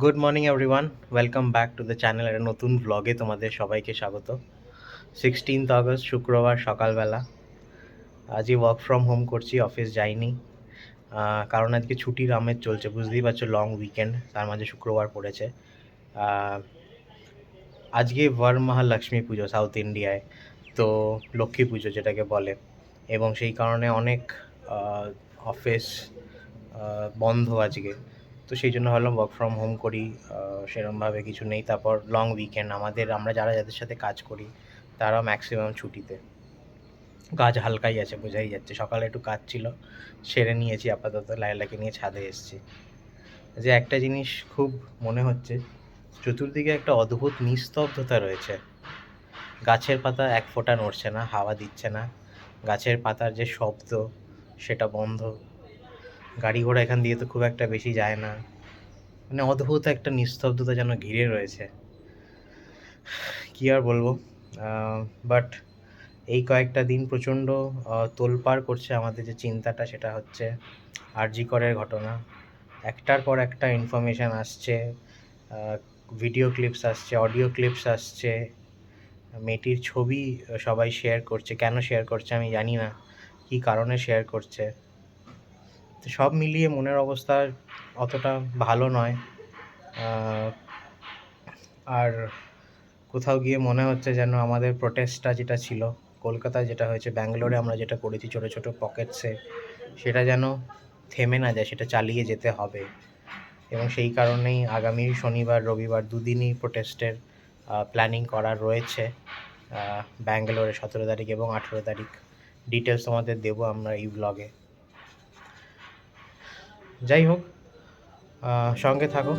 Good morning everyone welcome back to the channel একটা নতুন ব্লগে তোমাদের সবাইকে স্বাগত। সিক্সটিন্থ আগস্ট শুক্রবার, সকালবেলা। আজই ওয়ার্ক ফ্রম হোম করছি অফিস যাইনি। কারণ আজকে ছুটির আমেজ চলছে, বুঝতেই পারছ লং উইকেন্ড তার মাঝে শুক্রবার পড়েছে। আজকে বরমহালক্ষ্মী পুজো সাউথ ইন্ডিয়ায় তো লক্ষ্মী পুজো যেটাকে বলে। এবং সেই কারণে অনেক অফিস বন্ধ আজকে। তো সেই জন্য ভাবলাম ওয়ার্ক ফ্রম হোম করি সেরমভাবে কিছু নেই। তারপর লং উইকেন্ড আমাদের, আমরা যারা যাদের সাথে কাজ করি তারা ম্যাক্সিমাম ছুটিতে। কাজ হালকাই আছে, বোঝাই যাচ্ছে। সকালে একটু কাজ ছিল, সেরে নিয়েছি, আপাতত লাইলাকে নিয়ে ছাদে এসেছি। যে একটা জিনিস খুব মনে হচ্ছে, চতুর্দিকে একটা অদ্ভুত নিস্তব্ধতা রয়েছে। গাছের পাতা এক ফোঁটা নড়ছে না, হাওয়া দিচ্ছে না। গাছের পাতার যে শব্দ, সেটা বন্ধ। গাড়ি ঘোড়া এখান দিয়ে তো খুব একটা বেশি যায় না। মানে অদ্ভুত একটা নিস্তব্ধতা যেন ঘিরে রয়েছে। কি আর বলব? বাট এই কয়েকটা দিন প্রচণ্ড তোলপাড় করছে আমাদের যে চিন্তাটা সেটা হচ্ছে আরজি করের ঘটনা। একটার পর একটা ইনফরমেশান আসছে ভিডিও ক্লিপস আসছে অডিও ক্লিপস আসছে। মেয়েটির ছবি সবাই শেয়ার করছে। কেন শেয়ার করছে আমি জানি না। কী কারণে শেয়ার করছে? সব মিলিয়ে মনের অবস্থা অতটা ভালো নয়। আর কোথাও গিয়ে মনে হচ্ছে যেন আমাদের প্রোটেস্টটা যেটা ছিল, কলকাতায় যেটা হয়েছে, ব্যাঙ্গালোরে আমরা যেটা করেছি ছোটো ছোটো পকেটসে সেটা যেন থেমে না যায়, সেটা চালিয়ে যেতে হবে। এবং সেই কারণেই আগামী শনিবার, রবিবার দুদিনই প্রোটেস্টের প্ল্যানিং করা রয়েছে। ব্যাঙ্গালোরে সতেরো তারিখ এবং আঠেরো তারিখ। ডিটেলস তোমাদের দেবো আমরা এই ব্লগে যাই হোক সঙ্গে থাকো।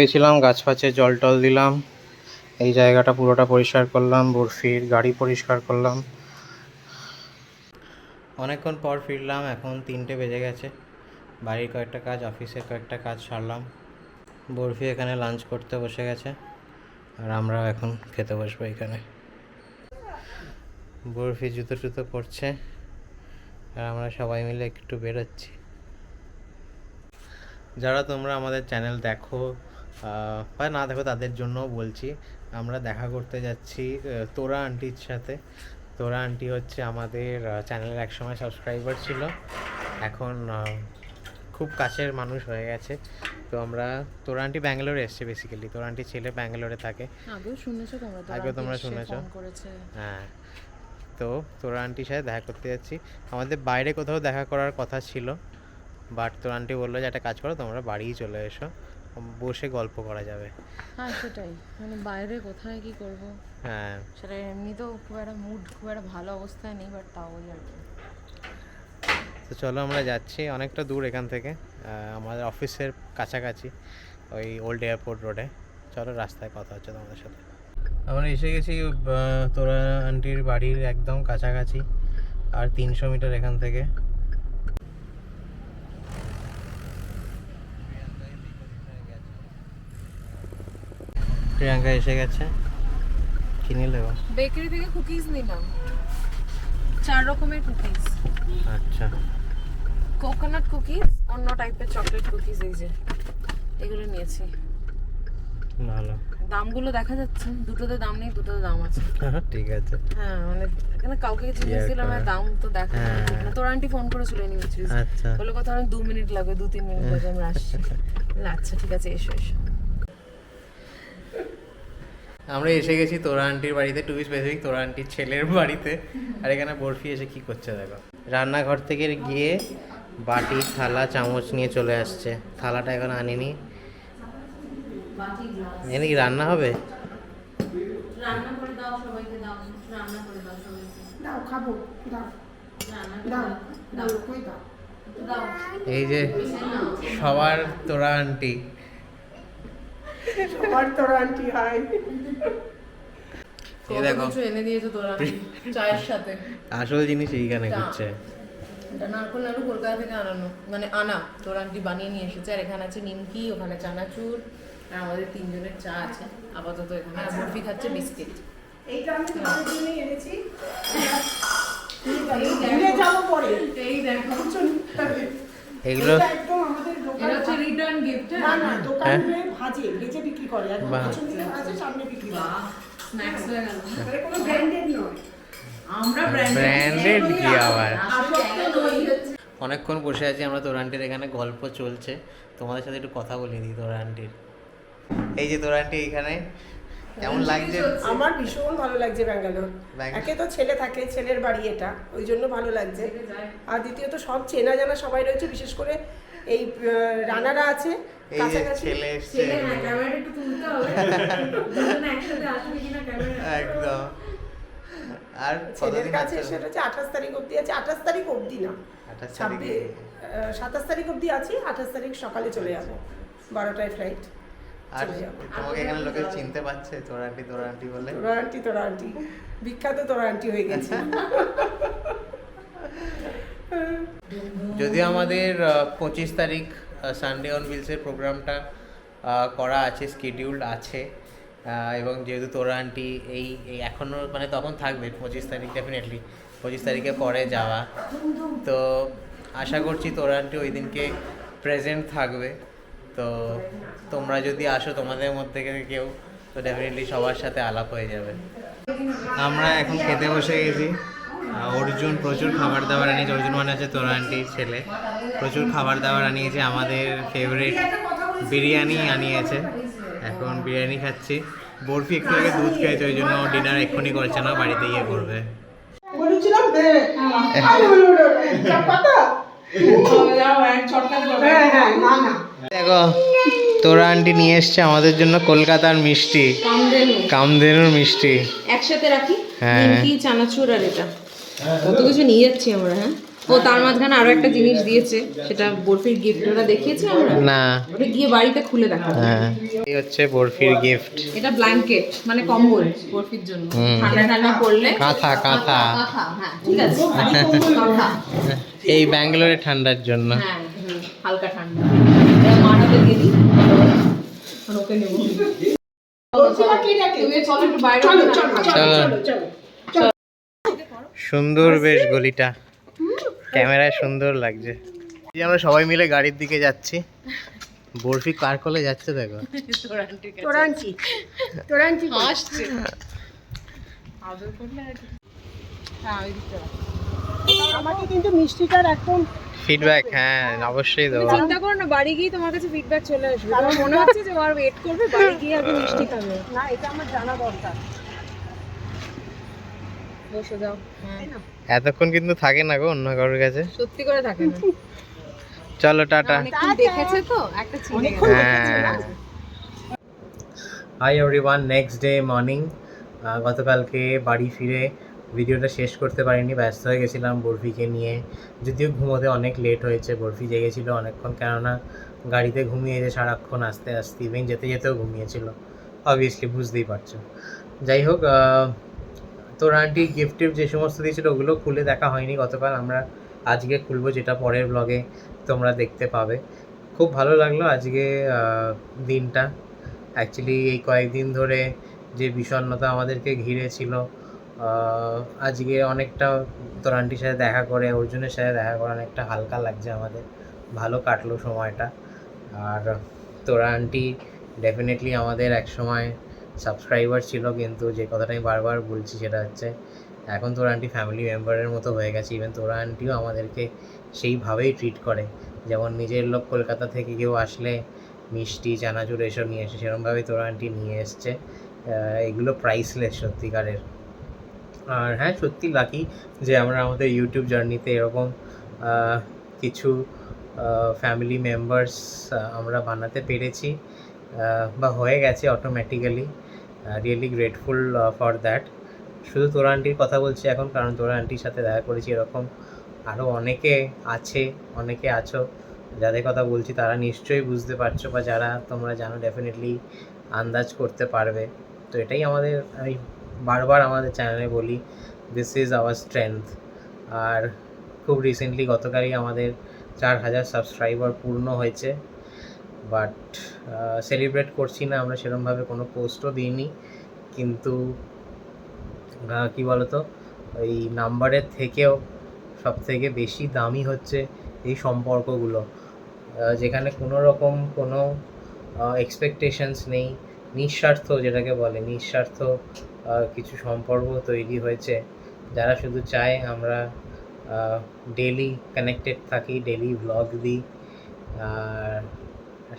পেয়েছিলাম গাছ ফাছে জল টল দিলাম, এই জায়গাটা পুরোটা পরিষ্কার করলাম, বরফির গাড়ি পরিষ্কার করলাম। অনেকক্ষণ পর ফিরলাম, এখন তিনটে বেজে গেছে। বাড়ির কয়েকটা কাজ, অফিসের কয়েকটা কাজ সারলাম। বরফি এখানে লাঞ্চ করতে বসে গেছে, আর আমরাও এখন খেতে বসবো এখানে। বরফি জুতো টুতো করছে আর আমরা সবাই মিলে একটু বেরোচ্ছি। যারা তোমরা আমাদের চ্যানেল দেখো বা না দেখো তাদের জন্যও বলছি। আমরা দেখা করতে যাচ্ছি তোরা আন্টির সাথে। তোরা আন্টি হচ্ছে আমাদের চ্যানেলের একসময় সাবস্ক্রাইবার ছিল। এখন খুব কাছের মানুষ হয়ে গেছে। তো আমরা তোরা আন্টি ব্যাঙ্গালোরে এসছে বেসিক্যালি তোরা আন্টি ছেলে ব্যাঙ্গালোরে থাকে। আগেও শুনেছো তোমরা? আগেও তোমরা শুনেছো। হ্যাঁ। তো তোরা আন্টির সাথে দেখা করতে যাচ্ছি। আমাদের বাইরে কোথাও দেখা করার কথা ছিল। বাট তোর আন্টি বলল যে একটা কাজ করো তোমরা বাড়িই চলে এসো। বসে গল্প করা যাবে। হ্যাঁ সেটাই। মানে বাইরে কোথায় কি করব? হ্যাঁ। সেটা এমনিতেও খুব একটা মুড খুব একটা ভালো অবস্থায় নেই বাট তাও আর কি। তো চলো আমরা যাচ্ছি অনেকটা দূর এখান থেকে আমাদের অফিসের কাছাকাছি ওই ওল্ড এয়ারপোর্ট রোডে চলো রাস্তায় কথা হচ্ছে তোমাদের সাথে। আমরা এসে গেছি তোরা আন্টির বাড়ির একদম কাছাকাছি আর তিনশো মিটার এখান থেকে। প্রিয়াঙ্কা এসে গেছে। কি নিলে? বেকারি থেকে কুকিজ নিলাম। চার রকমের কুকিজ। আচ্ছা। কোকোনাট কুকিজ অন্য টাইপের চকলেট কুকিজ এই যে। এগুলো নিয়েছি। ভালো। দামগুলো দেখা যাচ্ছে। দুটোতে দাম নেই দুটোতে দাম আছে। ঠিক আছে। হ্যাঁ মানে এখানে কাউকে জিজ্ঞেস দিলাম আর দাম তো দেখা হ্যাঁ। না তোর আন্টি ফোন করেছিল নিয়েছিস আচ্ছা। বলে কথা দু মিনিট লাগবে দু তিন মিনিট লাগবে আমরা আসছি। আচ্ছা ঠিক আছে এসো এসো। আমরা এসে গেছি তোরা আন্টির বাড়িতে টু বি স্পেসিফিক তোরা আন্টির ছেলের বাড়িতে। আর এখানে বরফি এসে কি করছে দেখো। রান্নাঘর থেকে গিয়ে বাটি থালা চামচ নিয়ে চলে আসছে। থালাটা এখন আনিনি। এনে কি রান্না হবে? রান্না করে দাও সবাইকে দাও রান্না করে দাও সবাইকে। দাও খাব দাও। রান্না দাও দাও। কই দাও? এই যে সবার তোরা আন্টি। আমার তোর আন্টি হাই এই দেখো। কিছু এনে দিয়েছে তোরা? চায়ের সাথে। আসল জিনিস এইখানে চা। এটা নারকোল নাড়ু কলকাতা থেকে আনানো। মানে আনা। তোর আন্টি বানিয়ে নিয়ে এসেছে। আর এখানে আছে নিমকি ওখানে চানাচুর আর আমাদের তিনজনের চা আছে। আপাতত এখানে আর বরফি খাচ্ছে বিস্কিট। এইটা আমি তোমাদের জন্যই এনেছি। এই দেখো। এগুলো এটা একদম আমাদের এটা দোকানে হচ্ছে রিটার্ন গিফট না না দোকানে হ্যাঁ? ভাজে ভেজে বিক্রি করে। আর পিছন দিকে ভাজে সামনে বিক্রি করে। স্ন্যাক্স হয়ে গেল। মানে কোনো ব্র্যান্ডেড নয়। আমরা ব্র্যান্ডেড কি আবার? অনেকক্ষণ বসে আছি আমরা তোর আন্টির এখানে গল্প চলছে। তোমাদের সাথে একটু কথা বলিয়ে দিই তোর আন্টির এই যে তোর আন্টি এখানে কেমন লাগছে? আমার ভীষণ ভালো লাগছে ব্যাঙ্গালোর। ব্যাঙ্গালোর। একে তো ছেলে থাকে ছেলের বাড়ি এটা ওই জন্য ভালো লাগছে। আর দ্বিতীয়ত সব চেনা জানা সবাই রয়েছে বিশেষ করে এই রানারা আছে হ্যাঁ একদম। আর ছেলের কাছে আছে এসে রয়েছে আঠাশ তারিখ অবধি আছে। আঠাশ তারিখ অবধি না। ছাব্বিশ সাতাশ তারিখ অবধি আছি। আঠাশ তারিখ সকালে চলে যাব। বারোটায় ফ্লাইট আর তোমাকে এখানে লোকে চিনতে পারছে তোর আন্টি তোর আন্টি বলে? তোরা আন্টি তোরা আন্টি বিখ্যাত তোরা আন্টি হয়ে গেছে। যদিও আমাদের পঁচিশ তারিখ সানডে অন বিলসের প্রোগ্রামটা করা আছে শিডিউলড আছে এবং যেহেতু তোরা আন্টি এই এখনও মানে তখন থাকবে, পঁচিশ তারিখ ডেফিনেটলি পঁচিশ তারিখে পরে যাওয়া। তো আশা করছি তোরা আন্টি ওই দিনকে প্রেজেন্ট থাকবে। তো তোমরা যদি আসো তোমাদের মধ্যে কেউ, তো ডেফিনেটলি সবার সাথে আলাপ হয়ে যাবে। আমরা এখন খেতে বসে গেছি। অর্জুন প্রচুর খাবার দাবার আনিয়েছে। অর্জুন মানে হচ্ছে তোর আন্টির ছেলে। প্রচুর খাবার দাবার আনিয়েছে। আমাদের ফেভারিট বিরিয়ানি আনিয়েছে। এখন বিরিয়ানি খাচ্ছি। বরফি একটু আগে দুধ খেয়েছে ওই জন্য ডিনার এক্ষুনি করছে না বাড়িতে গিয়ে করবে। বলেছিলাম কথা হ্যাঁ। হ্যাঁ না না। দেখো তোরা আন্টি নিয়ে এসছে আমাদের জন্য কলকাতার মিষ্টি। কামধেনু কামধেনুর মিষ্টি। একসাথে রাখি? হ্যাঁ। চানাচুর আর এটা। কত কিছু নিয়ে যাচ্ছি আমরা হ্যাঁ? ও তার মাঝখানে আরও একটা জিনিস দিয়েছে সেটা বরফির গিফট ওটা দেখিয়েছে আমরা? না। ওটা গিয়ে বাড়িতে খুলে দেখা হ্যাঁ। এই হচ্ছে বরফির গিফট এটা ব্ল্যাঙ্কেট মানে কম্বল বরফির জন্য। ঠান্ডা ঠান্ডা পড়লে কাঁথা কাঁথা হ্যাঁ ঠিক আছে। কাঁথা। এই ব্যাঙ্গালোরে ঠান্ডার জন্য। হ্যাঁ হালকা ঠান্ডা। এটা মাটাতে দিয়ে দিই। ওকে নেব। চলো একটু বাইরে চলো চলো না। চলো চলো। চলো চলো সুন্দর বেশ গলিটা। ক্যামেরায় সুন্দর লাগছে। আমরা সবাই মিলে গাড়ির দিকে যাচ্ছি। বরফি কার কলে যাচ্ছে দেখো? তোর আন্টির কাছে। তোরা আন্টি তোরা আন্টি হাসছে। আদর করলে আর কি। হ্যাঁ। আমাকে কিন্তু মিষ্টিটার একদম ফিডব্যাক হ্যাঁ অবশ্যই দেবো চিন্তা করো না বাড়ি গিয়ে তোমার কাছে ফিডব্যাক চলে আসবে। তোমার মনে হচ্ছে যে ওয়েট করবে বাড়ি গিয়ে আগে মিষ্টি খাবে। না এটা আমার জানা দরকার। বসে যাও। হ্যাঁ। এতক্ষণ কিন্তু থাকে না গো অন্য কারোর কাছে। সত্যি করে থাকে না। চলো টাটা। দেখেছে তো একটা hi everyone next day morning গতকালকে বাড়ি ফিরে ভিডিওটা শেষ করতে পারিনি ব্যস্ত হয়ে গেছিলাম বরফিকে নিয়ে। যদিও ঘুমোতে অনেক লেট হয়েছে বরফি জেগেছিল অনেকক্ষণ কেননা গাড়িতে ঘুমিয়েছে সারাক্ষণ আস্তে আস্তে ইভেন যেতে যেতেও ঘুমিয়েছিল। অবভিয়াসলি বুঝতেই পারছ। যাই হোক আহ, তোর আন্টি গিফট যে সমস্ত দিয়েছিল ওগুলো খুলে দেখা হয়নি। গতকাল আমরা আজকে খুলবো যেটা পরের ব্লগে তোমরা দেখতে পাবে। খুব ভালো লাগল আজকে দিনটা। অ্যাকচুয়ালি এই কয়েকদিন ধরে যে বিষণ্ণতা আমাদেরকে ঘিরে ছিল আজকে অনেকটা তোর আন্টির সাথে দেখা করে, অর্জুনের সাথে দেখা করে অনেকটা হালকা লাগছে আমাদের। ভালো কাটলো সময়টা। আর তোরা আন্টি ডেফিনেটলি আমাদের এক সময় সাবস্ক্রাইবার ছিল কিন্তু যে কথাটা আমি বারবার বলছি সেটা হচ্ছে, এখন তোরা আন্টি ফ্যামিলি মেম্বারের মতো হয়ে গেছে ইভেন তোরা আন্টিও আমাদেরকে সেইভাবেই ট্রিট করে। যেমন নিজের লোক কলকাতা থেকে কেউ আসলে মিষ্টি, চানাচুর এসব নিয়ে এসে সেরকমভাবেই তোরা আন্টি নিয়ে এসছে। এগুলো প্রাইসলেস সত্যিকারের। আর হ্যাঁ সত্যি লাকি যে আমরা আমাদের ইউটিউব জার্নিতে এরকম কিছু ফ্যামিলি মেম্বার্স আমরা বানাতে পেরেছি। বা হয়ে গেছে automatically really grateful for that শুধু তোরা আন্টির কথা বলছি এখন, কারণ তোরা আন্টির সাথে দেখা করেছি এরকম আরও অনেকে আছে, অনেকে আছো। যাদের কথা বলছি তারা নিশ্চয়ই বুঝতে পারছ বা যারা তোমরা জানো ডেফিনেটলি আন্দাজ করতে পারবে। তো এটাই আমাদের, আমি বারবার আমাদের চ্যানেলে বলি দিস ইজ আওয়ার স্ট্রেংথ আর খুব রিসেন্টলি গতকালই আমাদের চার হাজার সাবস্ক্রাইবার পূর্ণ হয়েছে। বাট সেলিব্রেট করছি না, আমরা সেরকমভাবে কোনো পোস্টও দিইনি। কিন্তু কি বলতো ওই নাম্বারের থেকেও সব থেকে বেশি দামি হচ্ছে এই সম্পর্কগুলো। যেখানে কোনো রকম কোনো এক্সপেকটেশনস নেই। নিঃস্বার্থ যেটাকে বলে, নিঃস্বার্থ কিছু সম্পর্ক তৈরি হয়েছে। যারা শুধু চায় আমরা ডেলি কানেক্টেড থাকি ডেলি ব্লগ দিই। আর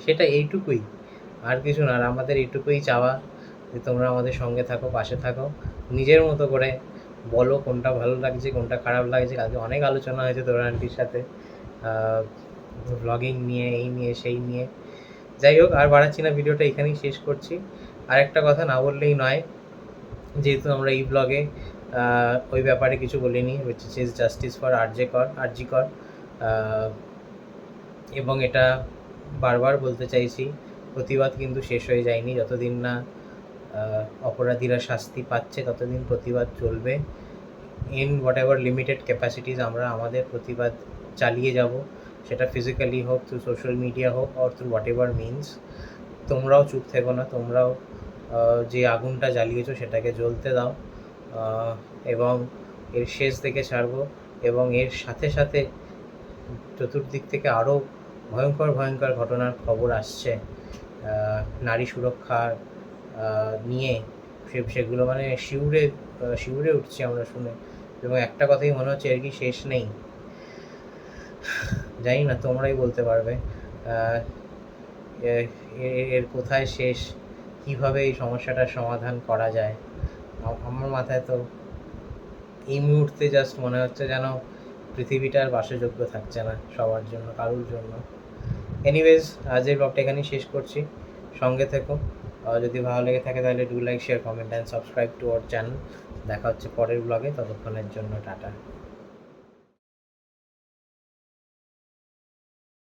সেটা এইটুকুই। আর কিছু না, আর আমাদের এইটুকুই চাওয়া যে তোমরা আমাদের সঙ্গে থাকো, পাশে থাকো। নিজের মতো করে বলো কোনটা ভালো লাগছে, কোনটা খারাপ লাগছে। কালকে অনেক আলোচনা হয়েছে তোরা আন্টির সাথে। ব্লগিং নিয়ে, এই নিয়ে, সেই নিয়ে। যাই হোক, আর বাড়াচ্ছি না, ভিডিওটা এখানেই শেষ করছি। আর একটা কথা না বললেই নয়, যেহেতু আমরা এই ব্লগে ওই ব্যাপারে কিছু বলিনি which is justice for RJ Kar RG Kar এবং এটা বারবার বলতে চাইছি, প্রতিবাদ কিন্তু শেষ হয়ে যায়নি। যতদিন না অপরাধীরা শাস্তি পাচ্ছে, ততদিন প্রতিবাদ চলবে। In whatever limited capacities আমরা আমাদের প্রতিবাদ চালিয়ে যাব, সেটা ফিজিক্যালি হোক থ্রু সোশ্যাল মিডিয়া হোক or through whatever means তোমরাও চুপ থেকো না, তোমরাও যে আগুনটা জ্বালিয়েছো সেটাকে জ্বলতে দাও। এবং এর শেষ থেকে ছাড়বো, এবং এর সাথে সাথে চতুর্দিক থেকে আরও ভয়ঙ্কর ভয়ঙ্কর ঘটনার খবর আসছে। নারী সুরক্ষার নিয়ে সে, সেগুলো মানে শিউরে শিউরে উঠছি আমরা শুনে। এবং একটা কথাই মনে হচ্ছে, এর কি শেষ নেই? জানি না, তোমরাই বলতে পারবে। এর কোথায় শেষ? কীভাবে এই সমস্যাটার সমাধান করা যায়? আমার মাথায় তো এই মুহূর্তে জাস্ট মনে হচ্ছে যেন পৃথিবীটা আর বাসযোগ্য থাকছে না সবার জন্য, কারোর জন্য। এনিওয়েজ আজ এই ব্লগটা এখানেই শেষ করছি। সঙ্গে থেকো। যদি ভালো লেগে থাকে তাহলে do like share comment and subscribe to our channel দেখা হচ্ছে পরের ব্লগে ততক্ষণের জন্য টাটা।